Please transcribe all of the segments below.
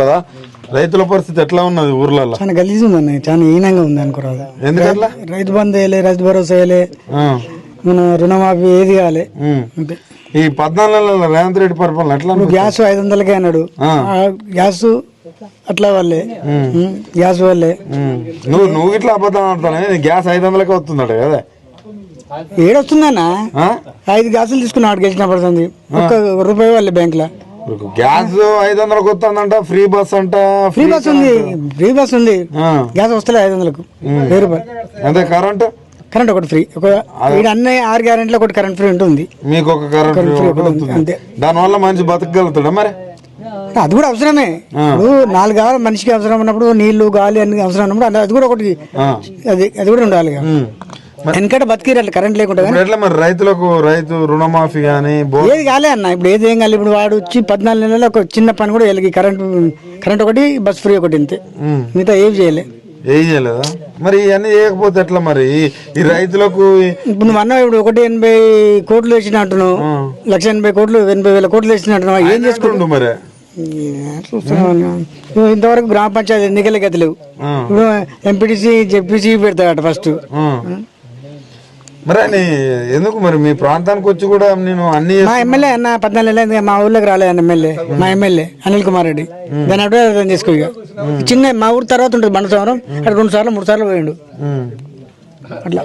కదా? రైతుల పరిస్థితి ఎట్లా ఉన్నది ఊర్లలో చాలా గలీజ్ ఉందన్న చాలా హీనంగా ఉంది అనుకోరాదు. ఎందుకట్లా? రైతు బంధు వేయలే రైతు భరోసా వేయలే మన రుణమాఫీ ఏది కాలే. అంతే. ఈ పద్నాలుగు రేవంత్ రెడ్డి పరిపాలన ఎట్లా గ్యాస్ ఐదు వందలకే అన్నాడు. ఆ. గ్యాస్ అట్లా వాళ్ళే. ఉమ్, గ్యాస్ వాళ్ళే. ఉమ్. నువ్వు నువ్వు ఇట్లా అబద్ధం ఆడుతానే గ్యాస్ ఐదు వందలకే వస్తుందట కదా. ఏడొస్తుందన్న? ఐదు గ్యాసులు తీసుకుని ఆడికి వచ్చిన పడుతుంది. ఒక్క రూపాయి వాళ్ళే బ్యాంక్లో గ్యాస్ ఐదు వందలకు వస్తుందంట ఫ్రీ బస్ అంట ఫ్రీ బస్ ఉంది. ఫ్రీ బస్ ఉంది. గ్యాస్ వస్తలే ఐదు వందలకు. వెయ్యి రూపాయలు. అదే కరెంట్? కరెంట్ ఒకటి ఫ్రీ. ఒక అన్ని ఆరు గ్యారెంట్లో ఒకటి కరెంట్ ఫ్రీ ఉంటుంది. మీకు ఒక కరెంట్ ఫ్రీ అంతే. దానివల్ల మంచి బతకగలుగుతాడా మరి? అది కూడా అవసరమే. ఇప్పుడు నాలుగు కావాలి మనిషికి అవసరం ఉన్నప్పుడు నీళ్ళు గాలి అన్ని అవసరం ఉన్నప్పుడు అది- కూడా ఒకటి. అది అది కూడా ఉండాలి. వెనకట బతికిరాలి కరెంట్ లేకుండా ఎట్లా మరి రైతులకు రైతు రుణమాఫీ కానీ ఏది కాలే అన్న ఇప్పుడు ఏది ఏం కాలే ఇప్పుడు వాడు వచ్చి పద్నాలుగు నెలలు ఒక చిన్న పని కూడా వెలిగి కరెంట్ కరెంట్ ఒకటి బస్ ఫ్రీ ఒకటి ఇంతే. మిగతా ఏం చేయలే. ఏం చేయలేదా? మరి ఇవన్నీ చేయకపోతే ఎట్లా మరి? ఈ- రైతులకు ఇప్పుడు నువ్వు అన్న ఇప్పుడు ఒకటి ఎనభై కోట్లు వేసిన అంటున్నావు. లక్ష ఎనభై కోట్లు ఎనభై వేల కోట్లు వేసిన అంటున్నావు. ఏం చేసుకుంటు మరి? ఇంతవరకు గ్రామ పంచాయతీ ఎన్నికలే గతలేవు. ఇప్పుడు ఎంపీటీసీ జెడ్పీసీ పెడతాడట ఫస్ట్. మరి ఎందుకు మరి మీ ప్రాంతానికి వచ్చి కూడా నేను అన్ని మా ఎమ్మెల్యే అన్న పద్నాలుగు మా ఊళ్ళోకి రాలేదు అన్న ఎమ్మెల్యే. మా ఎమ్మెల్యే అనిల్ కుమార్ రెడ్డి. దాని అర్థం చేసుకో ఇక. చిన్న మా ఊరు తర్వాత ఉంటుంది బండ సంవరం అక్కడ రెండు సార్లు మూడు సార్లు పోయిండు. అట్లా.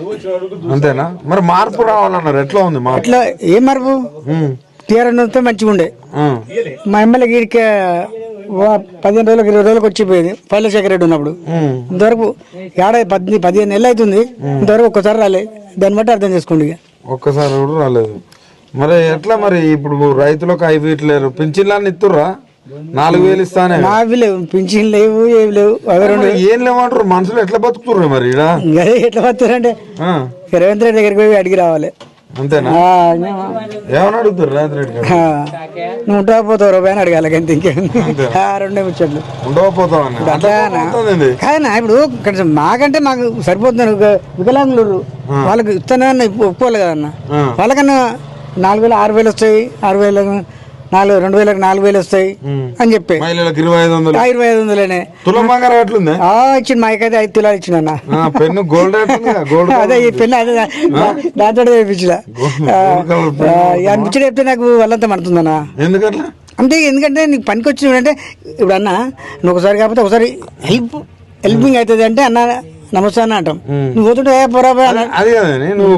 అంతేనా? మరి మార్పు రావాలన్నారు. ఎట్లా ఉంది అట్లా ఏం మరపు? వస్తే మంచిగా ఉండే. మా ఎమ్మెల్యే పదిహేను రోజులకు ఇరవై రోజులకు వచ్చిపోయేది. పైలశేఖర రెడ్డి ఉన్నప్పుడు. ఇంతవరకు ఏడాది పది పదిహేను నెలలు అవుతుంది. ఇంతవరకు ఒక్కసారి రాలే. దాన్ని బట్టి అర్థం చేసుకోండి ఒక్కసారి కూడా రాలేదు. మరి ఎట్లా మరి ఇప్పుడు రైతులకు అవి ఇట్లేరు పింఛన్లన్నీ ఇస్తుర్రా నాలుగు వేలు ఇస్తానే. మావి లేవు. పింఛన్ లేవు ఏవి లేవు. ఏం లేవంటారు? మనుషులు ఎట్లా బతుకుతుర్రు మరి ఎట్లా ఆ. రేవంత్ రెడ్డి దగ్గరికి పోయి అడిగి రావాలి. అంతేనా? ఆ, మేము- ఏమని అడుగుతారు రేవంత్ రెడ్డి గారు? ఆ, నువ్వు ఉంటా పోతావు రూపాయి అని అడగాలి అంతే ఇంకేం. ఆ, రెండే ముచ్చట్లు. ఉండకపోతామని అట్లానా? పోతుంది కాదన్నా ఇప్పుడు మాకంటే మాకు సరిపోతున్నారు వికలాంగులు. వాళ్ళకి ఇస్తానని ఒప్పుకోవాలి కదన్న. వాళ్ళకన్నా నాలుగు వేలు ఆరు వేలు వస్తాయి ఆరు వేలు నాలుగు రెండు వేలకు నాలుగు వేలు వస్తాయి అని చెప్పి. ఇరవై ఐదు వందలు. ఇరవై ఐదు వందలనే. తులం బంగారం ఎట్లుంది? ఆ ఇచ్చిండు మా అయితే ఐదు తులాలు ఇచ్చిండన్న ఆ, పెన్ను గోల్డ్ గోల్డ్ అదే ఈ పెళ్ళి అదే దాంతో వేయించిన అనిపించడం చెప్తే నాకు వాళ్ళంతా మండుతుందన్న ఎందుకట్లా? అంతే ఎందుకంటే నీకు పనికి వచ్చి అంటే ఇప్పుడు అన్న నువ్వు ఒకసారి కాకపోతే ఒకసారి హెల్ప్ హెల్పింగ్ అవుతుంది అంటే అన్న నమస్తే అన్న అంటాం. నువ్వు పోతుంటే పోరా అది కదండి నువ్వు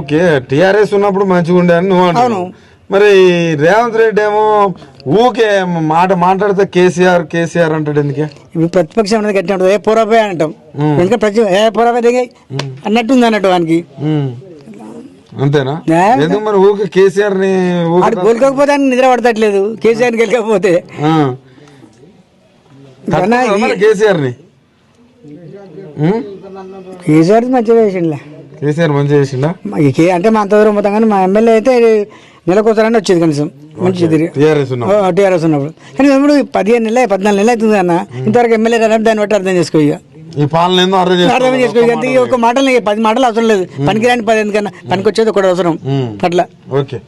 టిఆర్ఎస్ ఉన్నప్పుడు మంచిగా ఉండే అని నువ్వు అంటావు మరి రేవంత్ రెడ్డి ఏమో ఊకే మాట మాట్లాడితే కేసీఆర్ కేసీఆర్ అంటాడు ఎందుకే? ఇప్పుడు ప్రతిపక్షం అనేది గట్టి ఉంటుంది. ఏ పోరా పోయి అంటాం ఎందుకంటే ప్రతి ఏ పోరా పోయి దిగాయి అన్నట్టుంది అన్నట్టు వానికి. అంతేనా? ఎందుకు మరి ఊకే కేసీఆర్ని గెలకపోతే ఆయన నిద్ర పడతట్లేదు. కేసీఆర్ గెలకపోతే. కేసీఆర్ని? కేసీఆర్ మంచిగా వేసిండులే కేసీఆర్ మంచిగా చేసిండా? అంటే మా అంత దూరం పోతాం కానీ మా ఎమ్మెల్యే అయితే నెలకోసారని వచ్చేది కనీసం. మంచిది టిఆర్ఎస్ ఉన్నాం టీఆర్ఎస్ ఉన్నప్పుడు. కానీ ఇప్పుడు పదిహేను నెలలు పద్నాలుగు నెలలు అవుతుంది అన్న. ఇంతవరకు ఎమ్మెల్యే రానంటే దాన్ని బట్టి అర్థం చేసుకో ఇక. ఈ పాలన అర్థం చేసుకో. అంతే. ఒక్క మాటలు పది మాటలు అవసరం లేదు. పనికి రాని పది ఎందుకన్నా? పనికి వచ్చేది ఒకటి అవసరం అట్లా. ఓకే.